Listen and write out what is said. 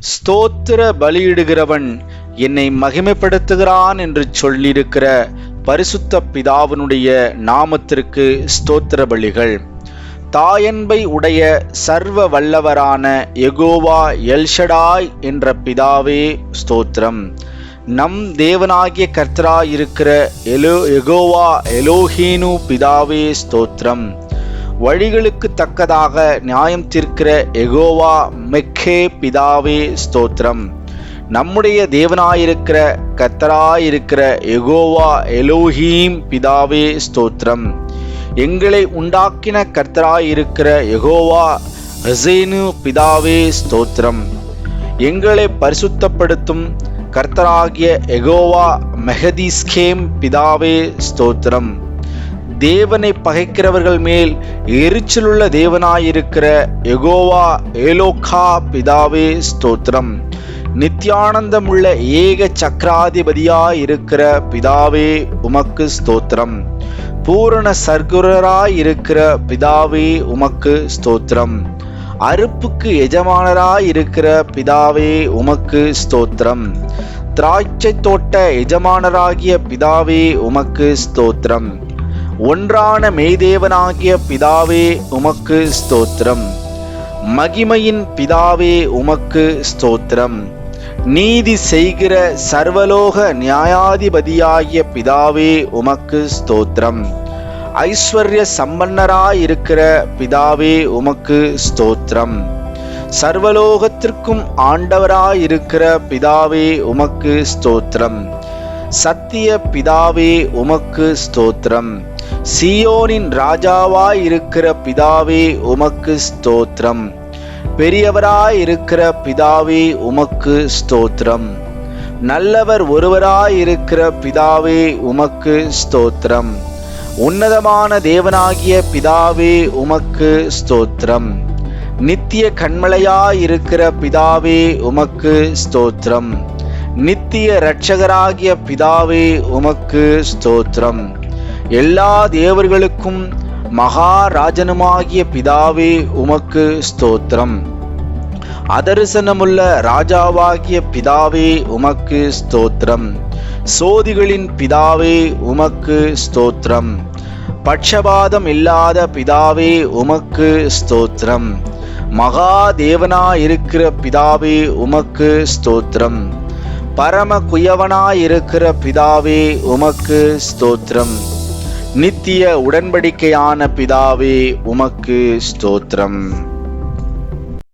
ஸ்தோத்திர பலியிடுகிறவன் என்னை மகிமைப்படுத்துகிறான் என்று சொல்லியிருக்கிற பரிசுத்த பிதாவினுடைய நாமத்திற்கு ஸ்தோத்திர பலிகள். தாயன்பை உடைய சர்வ வல்லவரான எகோவா எல்ஷடாய் என்ற பிதாவே ஸ்தோத்திரம். நம் தேவனாகிய கர்த்தராயிருக்கிற எலோ எகோவா எலோஹீனு பிதாவே ஸ்தோத்திரம். வழிகளுக்கு தக்கதாக நியாயம் தீர்க்கிற எகோவா மெக்கே பிதாவே ஸ்தோத்திரம். நம்முடைய தேவனாயிருக்கிற கத்தராயிருக்கிற எகோவா எலோஹீம் பிதாவே ஸ்தோத்திரம். எங்களை உண்டாக்கின கர்த்தராயிருக்கிற எகோவா ஹசேனு பிதாவே ஸ்தோத்திரம். எங்களை பரிசுத்தப்படுத்தும் கர்த்தராகிய எகோவா மெஹதிஸ்கேம் பிதாவே ஸ்தோத்திரம். தேவனை பகைக்கிறவர்கள் மேல் எரிச்சலுள்ள தேவனாயிருக்கிற எகோவா ஏலோகா பிதாவே ஸ்தோத்திரம். நித்யானந்தமுள்ள ஏக சக்கராதிபதியாயிருக்கிற பிதாவே உமக்கு ஸ்தோத்திரம். பூரண சர்க்குரராயிருக்கிற பிதாவே உமக்கு ஸ்தோத்திரம். அறுப்புக்கு எஜமானராயிருக்கிற பிதாவே உமக்கு ஸ்தோத்திரம். திராட்சை தோட்ட எஜமானராகிய பிதாவே உமக்கு ஸ்தோத்திரம். ஒன்றான மெய்தேவனாகிய பிதாவே உமக்கு ஸ்தோத்திரம். மகிமையின் பிதாவே உமக்கு ஸ்தோத்திரம். நீதி செய்கிற சர்வலோக நியாயாதிபதியாகிய பிதாவே உமக்கு ஸ்தோத்திரம். ஐஸ்வர்ய சம்பன்னராயிருக்கிற பிதாவே உமக்கு ஸ்தோத்திரம். சர்வலோகத்திற்கும் ஆண்டவராயிருக்கிற பிதாவே உமக்கு ஸ்தோத்திரம். சத்திய பிதாவே உமக்கு ஸ்தோத்திரம். சியோனின் ராஜாவாயிருக்கிற பிதாவே உமக்கு ஸ்தோத்திரம். பெரியவராயிருக்கிற பிதாவே உமக்கு ஸ்தோத்திரம். நல்லவர் ஒருவராயிருக்கிற பிதாவே உமக்கு ஸ்தோத்திரம். உன்னதமான தேவனாகிய பிதாவே உமக்கு ஸ்தோத்திரம். நித்திய கண்மலையாயிருக்கிற பிதாவே உமக்கு ஸ்தோத்திரம். நித்திய இரட்சகராகிய பிதாவே உமக்கு ஸ்தோத்திரம். எல்லா தேவர்களுக்கும் மகாராஜனுமாகிய பிதாவே உமக்கு ஸ்தோத்திரம். அதரிசனமுள்ள ராஜாவாகிய பிதாவே உமக்கு ஸ்தோத்திரம். சோதிகளின் பிதாவே உமக்கு ஸ்தோத்திரம். பட்சபாதம் இல்லாத பிதாவே உமக்கு ஸ்தோத்திரம். மகாதேவனாயிருக்கிற பிதாவே உமக்கு ஸ்தோத்திரம். பரம குயவனாயிருக்கிற பிதாவே உமக்கு ஸ்தோத்திரம். நித்திய உடன்படிக்கையான பிதாவே உமக்கு ஸ்தோத்திரம்.